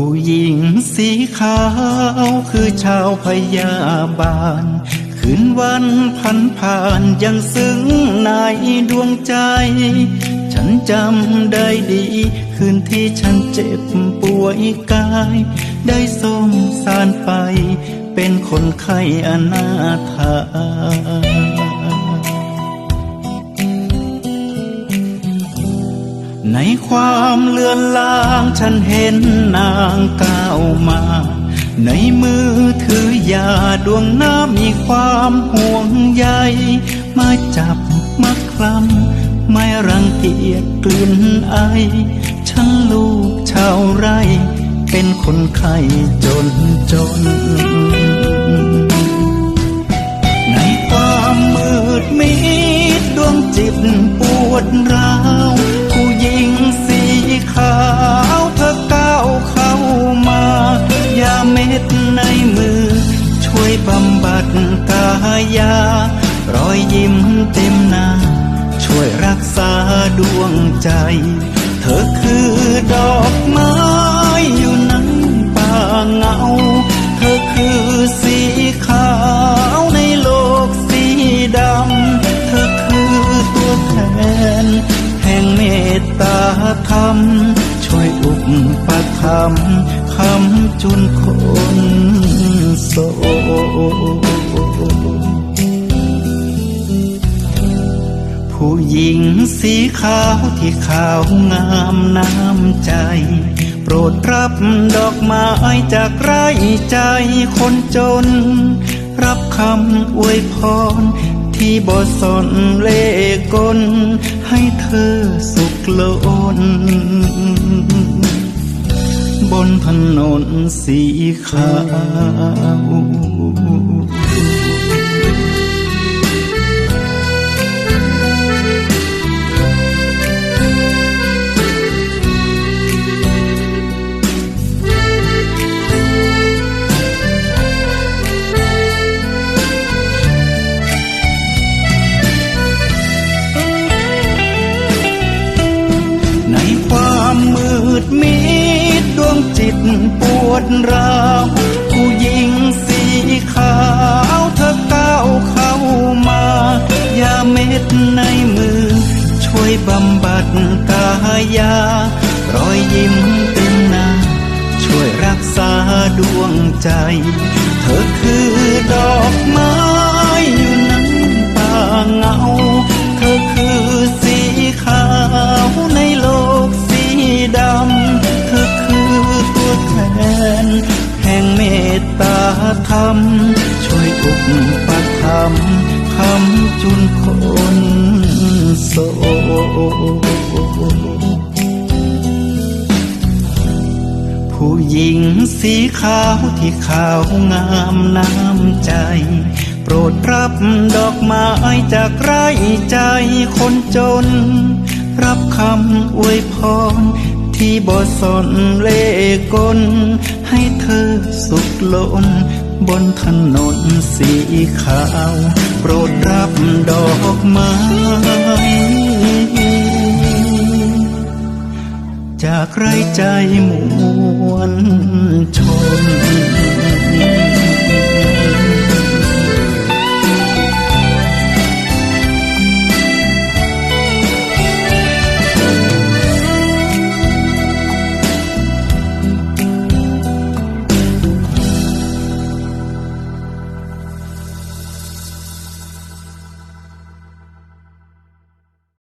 ผู้หญิงสีขาวคือชาวพยาบาล คืนวันพันผ่านยังซึ้งในดวงใจ ฉันจำได้ดี คืนที่ฉันเจ็บป่วยกาย ได้สมสารไป เป็นคนไข้อนาถา ในความเลือนลางฉันเห็นนางก้าวมา ในมือถือยาดวงน้ำมีความห่วงใย มาจับมาคลำไม่รังเกียจกลิ่นไอฉันลูกชาวไร่ เป็นคนไข้จนจน ยารอยยิ้มเต็มหน้า ช่วยรักษาดวงใจ เธอคือดอกไม้อยู่ในป่าเหงา เธอคือสีขาวในโลกสีดำ เธอคือตัวแทน แห่งเมตตาธรรม ช่วยอุปถัมคำจุนคนโส หญิงสีขาวที่ขาวงามน้ำใจ โปรดรับดอกไม้จากไร่ใจคนจน รับคำอวยพรที่บอสนเล่กล ให้เธอสุขล้นบนถนนสีขาว วดราวผู้หญิงสีขาวเธอก้าวเข้ามายาเม็ดในมือ ช่วยบำบัดกายารอยยิ้มเต็มหน้า ช่วยรักษาดวงใจ เธอคือดอกไม้ ธรรม ช่วยอุปถัมภ์คำจุนคนโสผู้หญิงสีขาวที่ขาวงามน้ำใจ โปรดรับดอกไม้จากไร่ใจคนจน รับคำอวยพร ที่บอสนเล่กล ให้เธอสุขล้นบนถนนสีขาว โปรดรับดอกไม้จากไรใจหมู่